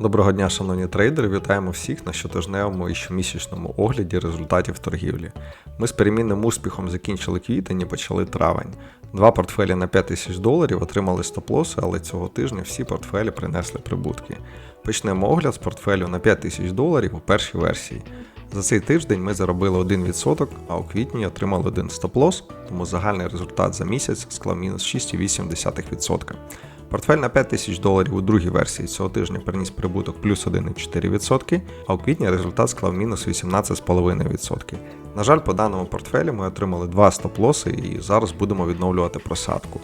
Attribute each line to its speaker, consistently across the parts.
Speaker 1: Доброго дня, шановні трейдери! Вітаємо всіх на щотижневому і щомісячному огляді результатів торгівлі. Ми з перемінним успіхом закінчили квітень і почали травень. Два портфелі на 5 тисяч доларів отримали стоп-лоси, але цього тижня всі портфелі принесли прибутки. Почнемо огляд з портфелю на 5 тисяч доларів у першій версії. За цей тиждень ми заробили 1%, а у квітні отримали один стоп-лос, тому загальний результат за місяць склав мінус 6,8%. Портфель на 5 тисяч доларів у другій версії цього тижня приніс прибуток плюс 1,4%, а у квітні результат склав мінус 18,5%. На жаль, по даному портфелю ми отримали два стоп-лоси і зараз будемо відновлювати просадку.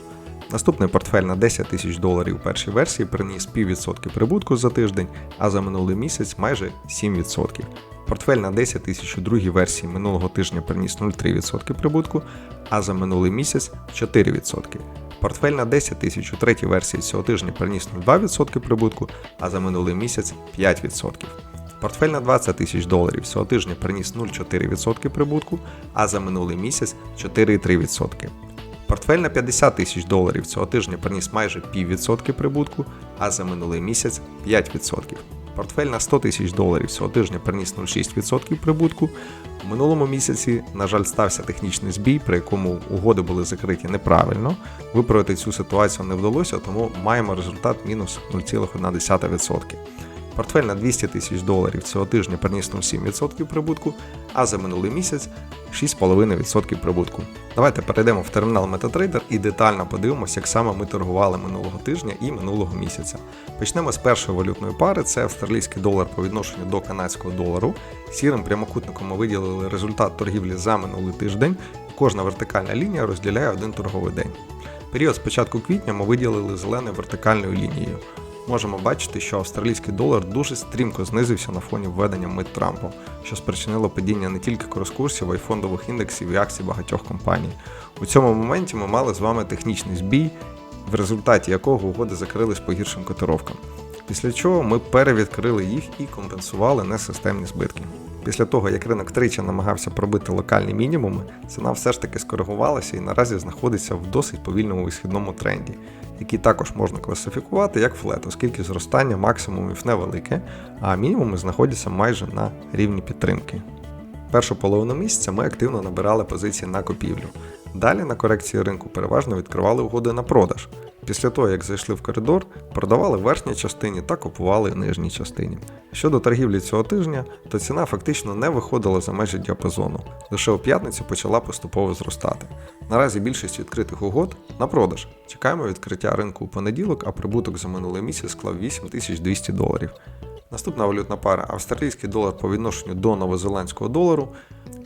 Speaker 1: Наступний портфель на 10 тисяч доларів у першій версії приніс піввідсотки прибутку за тиждень, а за минулий місяць майже 7%. Портфель на 10 тисяч у другій версії минулого тижня приніс 0,3% прибутку, а за минулий місяць 4%. Портфель на 10 тисяч у третій версії цього тижня приніс 0,2% прибутку, а за минулий місяць 5%. Портфель на 20 тисяч доларів цього тижня приніс 0,4% прибутку, а за минулий місяць 4,3%. Портфель на 50 тисяч доларів цього тижня приніс майже піввідсотки прибутку, а за минулий місяць 5%. Портфель на 100 тисяч доларів цього тижня приніс 0,6% прибутку. У минулому місяці, на жаль, стався технічний збій, при якому угоди були закриті неправильно. Виправити цю ситуацію не вдалося, тому маємо результат мінус 0,1%. Портфель на 200 тисяч доларів цього тижня приніс 0,7% прибутку, а за минулий місяць 6,5% прибутку. Давайте перейдемо в термінал MetaTrader і детально подивимося, як саме ми торгували минулого тижня і минулого місяця. Почнемо з першої валютної пари, це австралійський долар по відношенню до канадського долару. Сірим прямокутником ми виділили результат торгівлі за минулий тиждень. Кожна вертикальна лінія розділяє один торговий день. Період з початку квітня ми виділили зеленою вертикальною лінією можемо бачити, що австралійський долар дуже стрімко знизився на фоні введення мит Трампу, що спричинило падіння не тільки крос-курсів, а й фондових індексів і акцій багатьох компаній. У цьому моменті ми мали з вами технічний збій, в результаті якого угоди закрились по гіршим котировкам. Після чого ми перевідкрили їх і компенсували несистемні збитки. Після того, як ринок тричі намагався пробити локальні мінімуми, ціна все ж таки скоригувалася і наразі знаходиться в досить повільному висхідному тренді, який також можна класифікувати як флет, оскільки зростання максимумів невелике, а мінімуми знаходяться майже на рівні підтримки. Першу половину місяця ми активно набирали позиції на купівлю. Далі на корекції ринку переважно відкривали угоди на продаж. Після того, як зайшли в коридор, продавали в верхній частині та купували в нижній частині. Щодо торгівлі цього тижня, то ціна фактично не виходила за межі діапазону, лише у п'ятницю почала поступово зростати. Наразі більшість відкритих угод на продаж. Чекаємо відкриття ринку у понеділок, а прибуток за минулий місяць склав 8200 доларів. Наступна валютна пара австралійський долар по відношенню до новозеландського долару.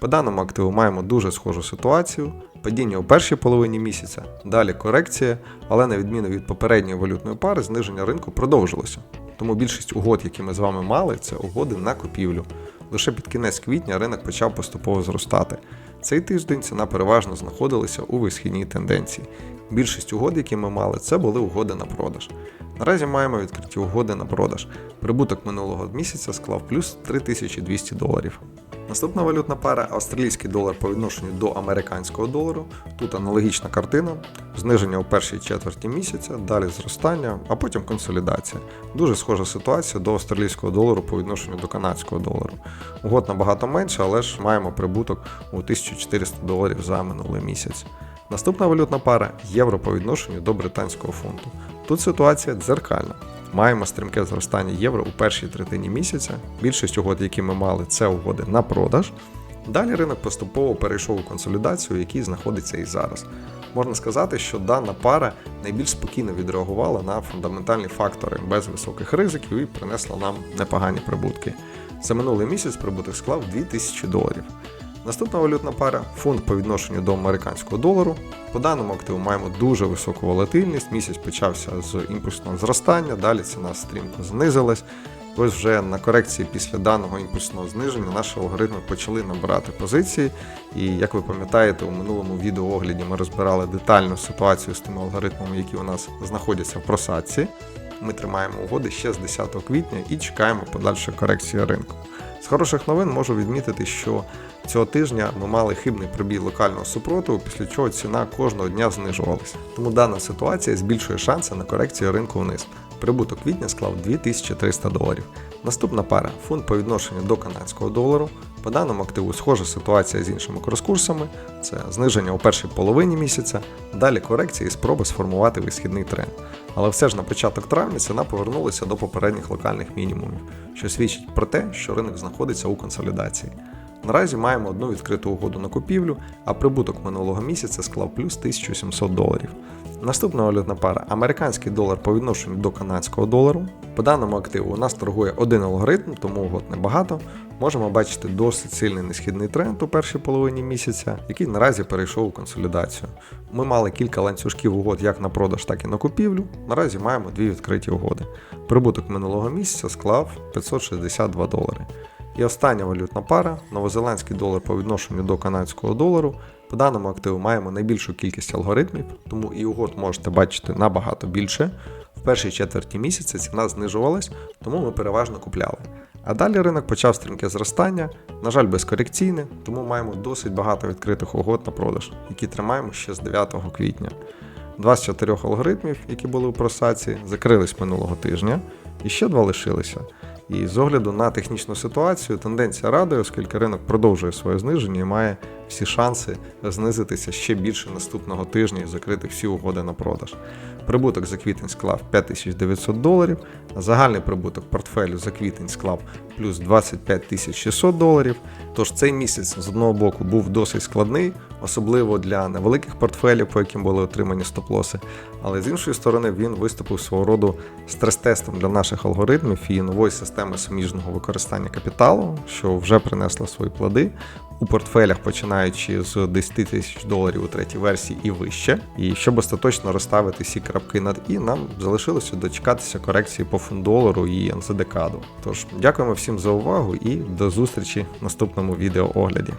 Speaker 1: По даному активу маємо дуже схожу ситуацію. Падіння у першій половині місяця, далі корекція, але на відміну від попередньої валютної пари, зниження ринку продовжилося. Тому більшість угод, які ми з вами мали, це угоди на купівлю. Лише під кінець квітня ринок почав поступово зростати. Цей тиждень ціна переважно знаходилася у висхідній тенденції. Більшість угод, які ми мали, це були угоди на продаж. Наразі маємо відкриті угоди на продаж. Прибуток минулого місяця склав плюс 3200 доларів. Наступна валютна пара австралійський долар по відношенню до американського долару. Тут аналогічна картина, зниження у першій четверті місяця, далі зростання, а потім консолідація. Дуже схожа ситуація до австралійського долару по відношенню до канадського долару. Угод набагато менше, але ж маємо прибуток у 1400 доларів за минулий місяць. Наступна валютна пара євро по відношенню до британського фунту. Тут ситуація дзеркальна. Маємо стрімке зростання євро у першій третині місяця. Більшість угод, які ми мали, це угоди на продаж. Далі ринок поступово перейшов у консолідацію, в якій знаходиться і зараз. Можна сказати, що дана пара найбільш спокійно відреагувала на фундаментальні фактори без високих ризиків і принесла нам непогані прибутки. За минулий місяць прибуток склав 2000 доларів. Наступна валютна пара фунт по відношенню до американського долару. По даному активу маємо дуже високу волатильність. Місяць почався з імпульсного зростання, далі ціна стрімко знизилась. Ось вже на корекції після даного імпульсного зниження наші алгоритми почали набирати позиції. І як ви пам'ятаєте, у минулому відеоогляді ми розбирали детальну ситуацію з тими алгоритмами, які у нас знаходяться в просадці. Ми тримаємо угоди ще з 10 квітня і чекаємо подальшої корекції ринку. З хороших новин можу відмітити, що цього тижня ми мали хибний пробій локального супротиву, після чого ціна кожного дня знижувалася. Тому дана ситуація збільшує шанси на корекцію ринку вниз. Прибуток квітня склав 2300 доларів. Наступна пара фунт по відношенню до канадського долару. По даному активу схожа ситуація з іншими крос-курсами. Це зниження у першій половині місяця, далі корекція і спроби сформувати висхідний тренд. Але все ж на початок травня ціна повернулася до попередніх локальних мінімумів, що свідчить про те, що ринок знаходиться у консолідації. Наразі маємо одну відкриту угоду на купівлю, а прибуток минулого місяця склав плюс 1700 доларів. Наступна валютна пара американський долар по відношенню до канадського долару. По даному активу у нас торгує один алгоритм, тому угод небагато. Можемо бачити досить сильний несхідний тренд у першій половині місяця, який наразі перейшов у консолідацію. Ми мали кілька ланцюжків угод як на продаж, так і на купівлю. Наразі маємо дві відкриті угоди. Прибуток минулого місяця склав 562 долари. І остання валютна пара новозеландський долар по відношенню до канадського долару. По даному активу маємо найбільшу кількість алгоритмів, тому і угод можете бачити набагато більше. В першій четверті місяця ціна знижувалась, тому ми переважно купляли. А далі ринок почав стрімке зростання, на жаль, безкорекційне, тому маємо досить багато відкритих угод на продаж, які тримаємо ще з 9 квітня. Два з чотирьох алгоритмів, які були у просаці, закрились минулого тижня, і ще два лишилися. І з огляду на технічну ситуацію тенденція радує, оскільки ринок продовжує своє зниження і має всі шанси знизитися ще більше наступного тижня і закрити всі угоди на продаж. Прибуток за квітень склав 5900 доларів, загальний прибуток портфелю за квітень склав плюс 25 600 доларів. Тож цей місяць з одного боку був досить складний, особливо для невеликих портфелів, по яким були отримані стоп-лоси. Але з іншої сторони він виступив свого роду стрес-тестом для наших алгоритмів і нової системи суміжного використання капіталу, що вже принесла свої плоди. У портфелях, починаючи з 10 тисяч доларів у третій версії і вище. І щоб остаточно розставити всі крапки над і, нам залишилося дочекатися корекції по фундолару і НЗДКаду. Тож дякуємо всім за увагу і до зустрічі в наступному відеоогляді.